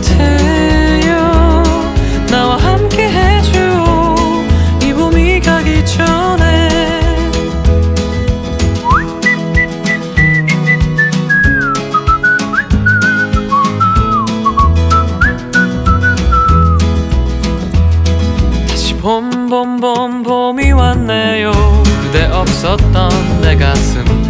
그대여 나와 함께 해줘 이 봄이 가기 전에. 다시 봄 봄 봄 봄이 왔네요. 그대 없었던 내 가슴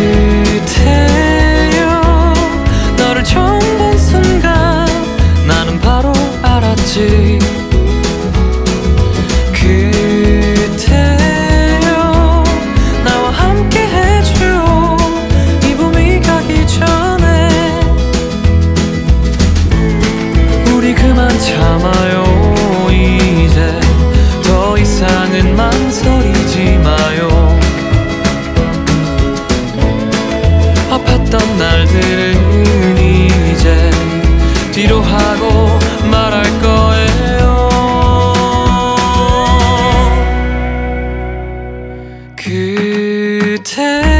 참아요. 이제 더 이상은 망설이지 마요. 아팠던 날들은 이제 뒤로 하고 말할 거예요. 그때